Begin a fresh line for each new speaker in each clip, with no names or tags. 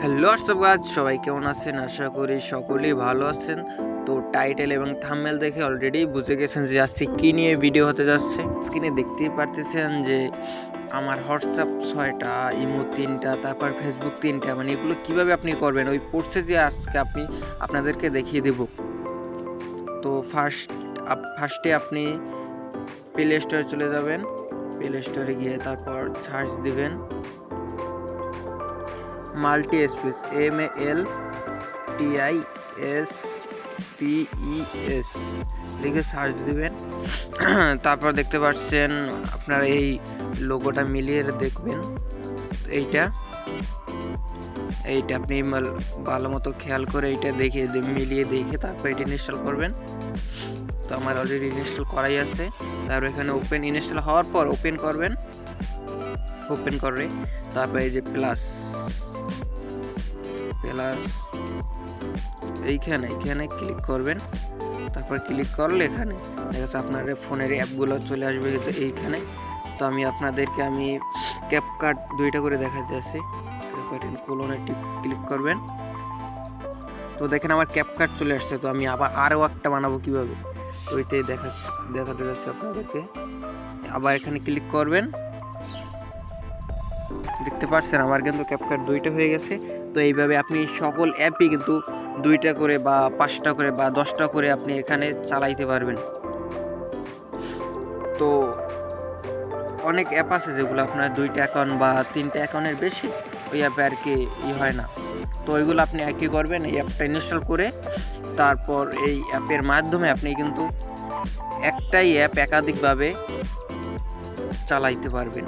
Hello সব গাছ সবাই কেমন আছেন? আশা করি সকলেই ভালো আছেন। তো টাইটেল এবং থাম্বনেল দেখে অলরেডি বুঝে গেছেন যে আজকে কী নিয়ে ভিডিও হতে যাচ্ছে। স্ক্রিনে দেখতেই পারতেছেন যে আমার হোয়াটসঅ্যাপ ছয়টা ইমো তিনটা, তারপর ফেসবুক তিনটা মানে এগুলো কীভাবে আপনি করবেন? ওই প্রসেসে আজকে আপনি আপনাদেরকে দেখিয়ে দেব। তো ফার্স্ট ফার্স্টে আপনি প্লে স্টোরে চলে যাবেন। প্লে স্টোরে গিয়ে তারপর সার্চ দিবেন। Multi space, M L T I S P E S. লিখে সার্চ দিবেন। তারপর দেখতে পাচ্ছেন আপনারা এই লোগোটা মিলিয়ে দেখবেন। এইটা এইটা আপনি ভালো মতো খেয়াল করে এইটা দেখে মিলিয়ে দেখে তারপর এটা ইনস্টল করবেন। তো আমার অলরেডি ইনস্টল করাই আছে। তারপর এখানে ওপেন ইনস্টল হওয়ার পর ওপেন করবেন। ওপেন করে, তারপরে এই যে প্লাস প্লাস এইখানে, এখানে ক্লিক করবেন, তারপর ক্লিক করলে এখানে দেখা যাচ্ছে আপনার ফোনের অ্যাপগুলো চলে আসবে কিন্তু এইখানে। তো আমি আপনাদেরকে আমি ক্যাপকার্ট দুইটা করে দেখাতে আসি। কোলনে টিপ ক্লিক করবেন। তো দেখেন আমার ক্যাপকার্ট চলে আসছে, তো আমি আবার আরও একটা বানাবো কীভাবে? ওইটাই দেখা, দেখাতে যাচ্ছে আপনাদেরকে। আবার এখানে ক্লিক করবেন। দেখতে পাচ্ছেন আমার কিন্তু ক্যাপকার্ট দুইটা হয়ে গেছে। তো এইভাবে আপনি সকল অ্যাপই কিন্তু দুইটা করে বা পাঁচটা করে বা দশটা করে আপনি এখানে চালাইতে পারবেন। তো অনেক অ্যাপ আছে যেগুলো আপনার দুইটা অ্যাকাউন্ট বা তিনটা অ্যাকাউন্টের বেশি, ওই অ্যাপে আর কি ই হয় না। তো ওইগুলো আপনি একই করবেন, এই অ্যাপটা ইনস্টল করে তারপর এই অ্যাপের মাধ্যমে আপনি কিন্তু একটাই অ্যাপ একাধিকভাবে চালাইতে পারবেন।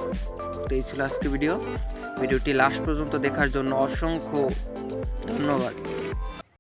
তো এই ছিল আজকে ভিডিও। ভিডিওটি লাস্ট পর্যন্ত দেখার জন্য অসংখ্য ধন্যবাদ।